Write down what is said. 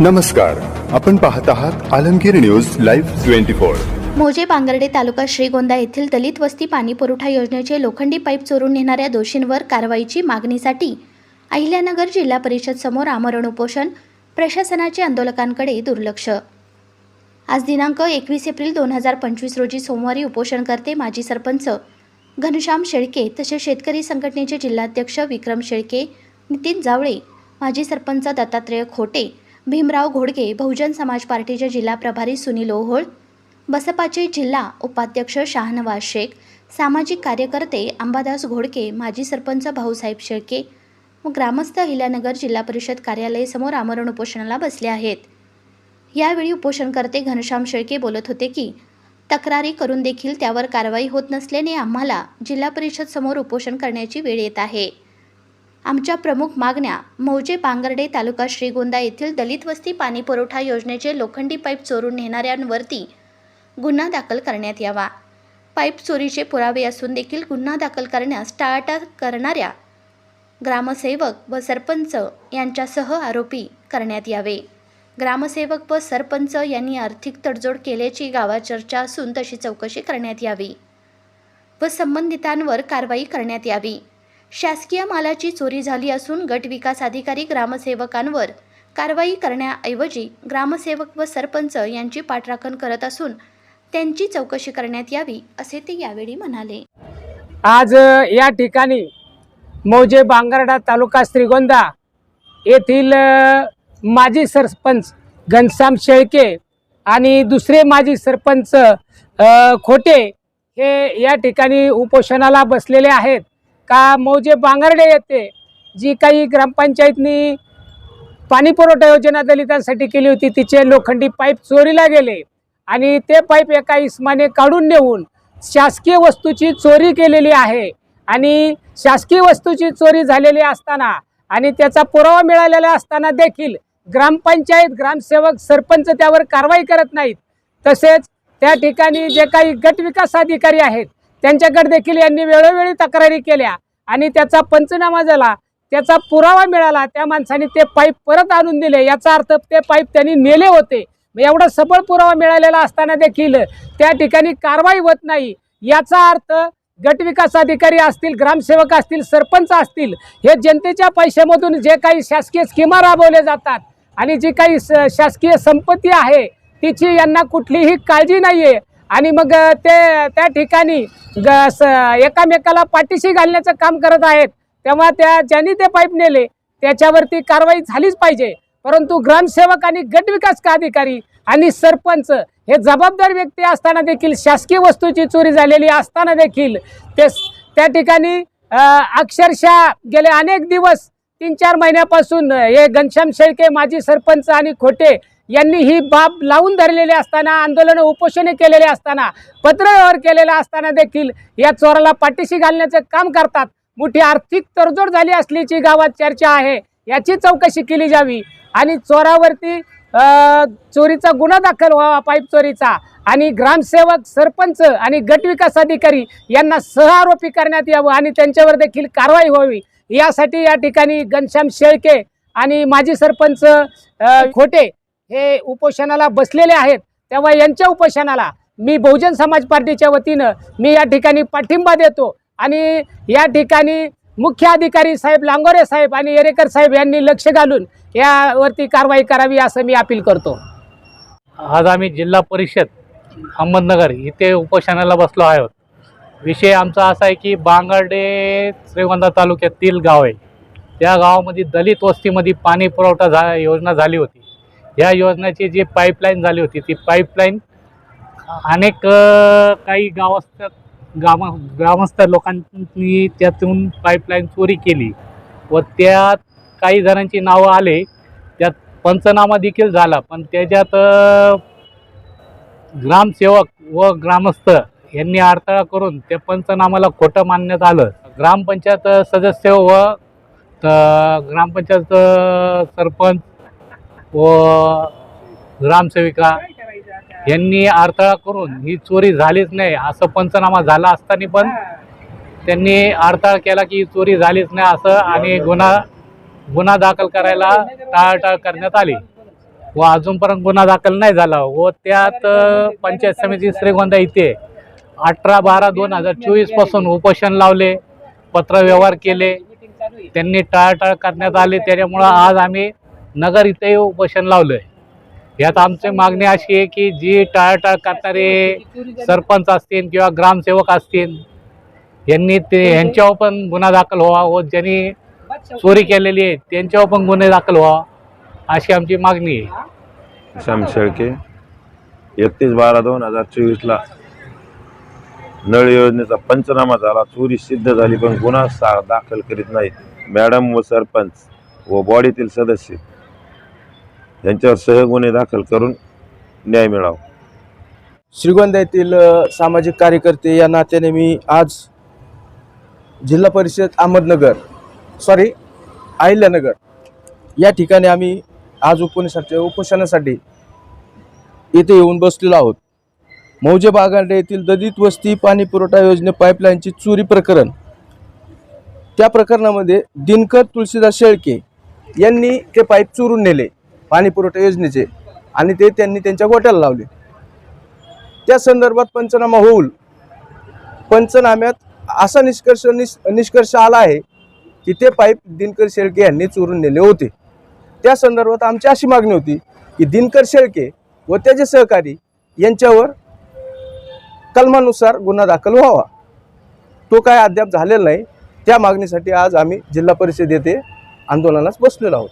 नमस्कार आपण पाहत आहात Alamgir news live twenty four. मोजे पांगर्डे तालुका श्रीगोंदा येथील दलित वस्ती पाणी पुरवठा योजनेचे लोखंडी पाईप चोरून नेणाऱ्या दोषींवर कारवाईची मागणीसाठी अहिल्यानगर जिल्हा परिषद समोर आमरण उपोषण प्रशासनाचे आंदोलकांकडे दुर्लक्ष. आज दिनांक एकवीस एप्रिल दोन हजार पंचवीस रोजी सोमवारी उपोषणकर्ते माजी सरपंच घनश्याम शेळके तसेच शेतकरी संघटनेचे जिल्हाध्यक्ष विक्रम शेळके नितीन जावळे माजी सरपंच दत्तात्रय खोटे भीमराव घोडगे बहुजन समाज पार्टीचे जिल्हा प्रभारी सुनील ओहोळ बसपाचे जिल्हा उपाध्यक्ष शाहनवाज शेख सामाजिक कार्यकर्ते अंबादास घोडके माजी सरपंच भाऊसाहेब शेळके व ग्रामस्थ हिल्यानगर जिल्हा परिषद कार्यालय समोर आमरण उपोषणाला बसले आहेत. यावेळी उपोषणकर्ते घनश्याम शेळके बोलत होते की तक्रारी करून देखील त्यावर कारवाई होत नसल्याने आम्हाला जिल्हा परिषद समोर उपोषण करण्याची वेळ येत आहे. आमच्या प्रमुख मागण्या मौजे पांगर्डे तालुका श्रीगोंदा येथील दलित वस्ती पाणी पुरवठा योजनेचे लोखंडी पाईप चोरून नेणाऱ्यांवरती गुन्हा दाखल करण्यात यावा. पाईप चोरीचे पुरावे असून देखील गुन्हा दाखल करण्यास टाळाटाळ करणाऱ्या ग्रामसेवक व सरपंच यांच्यासह आरोपी करण्यात यावे. ग्रामसेवक व सरपंच यांनी आर्थिक तडजोड केल्याची गावात चर्चा असून तशी चौकशी करण्यात यावी व संबंधितांवर कारवाई करण्यात यावी. शासकीय मालाची चोरी झाली असून गट विकास अधिकारी ग्रामसेवकांवर कारवाई करण्याऐवजी ग्रामसेवक व सरपंच यांची पाठराखण करत असून त्यांची चौकशी करण्यात यावी असे ते यावेळी म्हणाले. आज या ठिकाणी मौजे बांगरडा तालुका श्रीगोंदा येथील माजी सरपंच घनश्याम शेळके आणि दुसरे माजी सरपंच खोटे हे या ठिकाणी उपोषणाला बसलेले आहेत. का मौजे बांगरडे येथे जी काही ग्रामपंचायतनी पाणी पुरवठा योजना दलितांसाठी केली होती तिचे लोखंडी पाईप चोरीला गेले आणि ते पाईप एका इस्माने काढून नेऊन शासकीय वस्तूची चोरी केलेली आहे. आणि शासकीय वस्तूची चोरी झालेली असताना आणि त्याचा पुरावा मिळालेला असताना देखील ग्रामपंचायत ग्रामसेवक सरपंच त्यावर कारवाई करत नाहीत. तसेच त्या ठिकाणी जे काही गट विकास अधिकारी आहेत त्यांच्याकडे देखील यांनी वेळोवेळी तक्रारी केल्या आणि त्याचा पंचनामा झाला त्याचा पुरावा मिळाला त्या माणसाने ते पाईप परत आणून दिले. याचा अर्थ ते पाईप त्यांनी नेले होते. मग एवढा सबळ पुरावा मिळालेला असताना देखील त्या ठिकाणी कारवाई होत नाही. याचा अर्थ गट विकास अधिकारी असतील ग्रामसेवक असतील सरपंच असतील हे जनतेच्या पैशामधून जे काही शासकीय स्कीमा राबवल्या जातात आणि जी काही स- शासकीय संपत्ती आहे तिची यांना कुठलीही काळजी नाही आहे आणि मग ते त्या ठिकाणी ग स एकामेकाला पाठीशी घालण्याचं काम करत आहेत. तेव्हा त्या ज्यांनी ते पाईप नेले त्याच्यावरती कारवाई झालीच पाहिजे. परंतु ग्रामसेवक आणि गटविकास का अधिकारी आणि सरपंच हे जबाबदार व्यक्ती असताना देखील शासकीय वस्तूची चोरी झालेली असताना देखील ते त्या ठिकाणी अक्षरशः गेले अनेक दिवस तीन चार महिन्यापासून हे घनश्याम शेळके माजी सरपंच आणि खोटे यांनी ही बाब लावून धरलेली असताना आंदोलन उपोषणे केलेले असताना पत्रव्यवहार केलेला असताना देखील या चोराला पाठीशी घालण्याचं काम करतात. मोठी आर्थिक तडजोड झाली असल्याची गावात चर्चा आहे. याची चौकशी केली जावी. आणि चोरावरती चोरीचा गुन्हा दाखल व्हावा पाईप चोरीचा. आणि ग्रामसेवक सरपंच आणि गट विकास अधिकारी यांना सहआरोपी करण्यात यावं आणि त्यांच्यावर देखील कारवाई व्हावी. यासाठी या ठिकाणी घनश्याम शेळके आणि माजी सरपंच खोटे हे उपोषणाला बसलेले आहेत तेव्हा यांच्या उपोषणाला मी बहुजन समाज पार्टीच्या वतीनं मी या ठिकाणी पाठिंबा देतो. आणि या ठिकाणी मुख्य अधिकारी साहेब लांगोरे साहेब आणि येरेकर साहेब यांनी लक्ष घालून यावरती कारवाई करावी असं मी अपील करतो. आज आम्ही जिल्हा परिषद अहमदनगर इथे उपोषणाला बसलो आहोत. विषय आमचा असा आहे की बांगर्डे श्रीगोंदा तालुक्यातील गाव आहे. त्या गावामध्ये दलित वस्तीमध्ये पाणी पुरवठा झा योजना झाली होती. या योजनेची जी पाईपलाईन झाली होती ती पाईपलाईन अनेक काही गावस्थ गाम ग्रामस्थ लोकांनी त्यातून पाईपलाईन चोरी केली व त्यात काही जणांची नावं आले. त्यात पंचनामा देखील झाला पण त्याच्यात ग्रामसेवक व ग्रामस्थ यांनी अडथळा करून त्या पंचनामाला खोटं मानण्यात आलं. ग्रामपंचायत सदस्य व ग्रामपंचायत सरपंच व ग्रामसेविका यांनी अडथळा करून ही चोरी झालीच नाही. असं पंचनामा झाला असताना पण त्यांनी अडथळा केला की ही चोरी झालीच नाही असं आणि गुन्हा गुन्हा दाखल करायला टाळाटाळ करण्यात आली. व अजूनपर्यंत गुन्हा दाखल नाही झाला व त्यात पंचायत समिती श्रीगोंदा इथे अठरा बारा दोन हजार चोवीसपासून उपोषण लावले पत्रव्यवहार केले. त्यांनी टाळाटाळ करण्यात आले. त्याच्यामुळं आज आम्ही नगर इथेही उपोषण लावलं आहे यात आमची मागणी अशी आहे की जी टाळाटाळ करणारे सरपंच असतील किंवा ग्रामसेवक असतील यांनी ते यांच्यावर पण गुन्हा दाखल व्हावा व ज्यांनी चोरी केलेली आहे त्यांच्यावर पण गुन्हे दाखल व्हावा अशी आमची मागणी आहे. श्याम शेळके एकतीस बारा दोन हजार चोवीसला नळ योजनेचा पंचनामा झाला चोरी सिद्ध झाली पण गुन्हा सा दाखल करीत नाहीत. मॅडम व सरपंच व बॉडीतील सदस्य यांच्यावर सहगुन्हे दाखल करून न्याय मिळावा. श्रीगोंदा येथील सामाजिक कार्यकर्ते या नात्याने मी आज जिल्हा परिषद अहमदनगर सॉरी अहिल्यानगर या ठिकाणी आम्ही आज उपोषणासाठी उपोषणासाठी येथे येऊन बसलेलो आहोत. मौजे बागांडे येथील दलित वस्ती पाणी पुरवठा योजने पाईपलाईनची चोरी प्रकरण. त्या प्रकरणामध्ये दिनकर तुळशीदास शेळके यांनी ते पाईप चोरून नेले. पाणी पुरवठा योजनेचे. आणि ते त्यांनी त्यांच्या गोट्याला लावले. त्या संदर्भात पंचनामा होऊल पंचनाम्यात असा निष्कर्ष निष निष्कर्ष आला आहे की ते पाईप दिनकर शेळके यांनी चोरून नेले होते. त्या संदर्भात आमची अशी मागणी होती की दिनकर शेळके व त्याचे सहकारी यांच्यावर कलमानुसार गुन्हा दाखल व्हावा. तो काय अद्याप झालेला नाही त्या मागणीसाठी आज आम्ही जिल्हा परिषद येथे आंदोलनास बसलेलो आहोत.